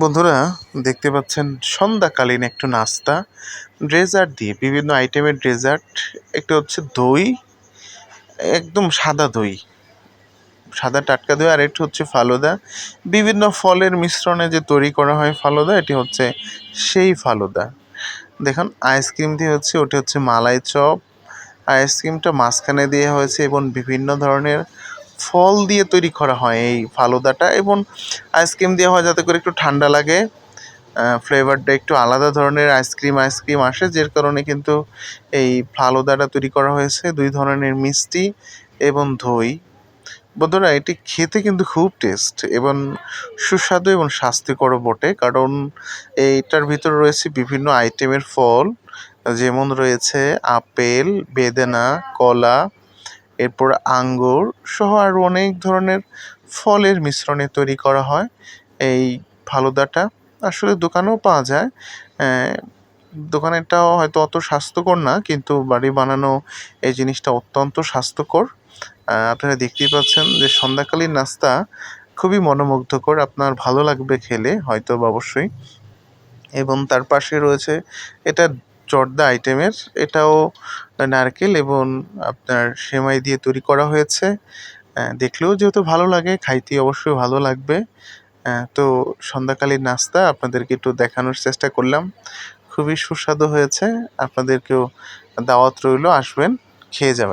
বন্ধুরা, দেখতে পাচ্ছেন সন্ধ্যাকালীন একটু নাস্তা ড্রেজার্ট দিয়ে, বিভিন্ন আইটেমের ড্রেজার্ট একটা হচ্ছে দই, একদম সাদা দই, সাদা টাটকা দই আর একটু হচ্ছে ফালুদা, বিভিন্ন ফলের মিশ্রণে যে তৈরি করা হয় ফালুদা, এটি হচ্ছে সেই ফালুদা। দেখুন আইসক্রিম দিয়ে হচ্ছে, ওটি হচ্ছে মালাই চপ আইসক্রিমটা মাঝখানে দিয়ে হয়েছে এবং বিভিন্ন ধরনের ফল দিয়ে তৈরি করা হয় এই ফালুদাটা এবং আইসক্রিম দেওয়া হয় যাতে করে একটু ঠান্ডা লাগে। ফ্লেভারটা একটু আলাদা ধরনের আইসক্রিম আইসক্রিম আসে, যার কারণে কিন্তু এই ফালুদাটা তৈরি করা হয়েছে। দুই ধরনের মিষ্টি এবং দই। বন্ধুরা, এটি খেতে কিন্তু খুব টেস্ট এবং সুস্বাদু এবং স্বাস্থ্যকরও বটে, কারণ এইটার ভিতরে রয়েছে বিভিন্ন আইটেমের ফল, যেমন রয়েছে আপেল, বেদানা, কলা এরপর আঙ্গুর সহ আরও অনেক ধরনের ফলের মিশ্রণে তৈরি করা হয়। এই ফালুদাটা আসলে দোকানেও পাওয়া যায়। দোকানেরটাও হয়তো অত স্বাস্থ্যকর না, কিন্তু বাড়ি বানানো এই জিনিসটা অত্যন্ত স্বাস্থ্যকর। আপনারা দেখতেই পাচ্ছেন যে সন্ধ্যাকালীন নাস্তা খুবই মনোমুগ্ধকর, আপনার ভালো লাগবে খেলে হয়তো বা অবশ্যই। এবং তার পাশে রয়েছে এটা জর্দা আইটেমের। এটাও নারকেল এবং আপনার সেমাই দিয়ে তৈরি করা হয়েছে। দেখলেও যেহেতু ভালো লাগে খাইতে অবশ্যই ভালো লাগবে। তো সন্ধ্যাকালীন নাস্তা আপনাদেরকে একটু দেখানোর চেষ্টা করলাম। খুবই সুস্বাদু হয়েছে। আপনাদেরকেও দাওয়াত রইল, আসবেন, খেয়ে যাবেন।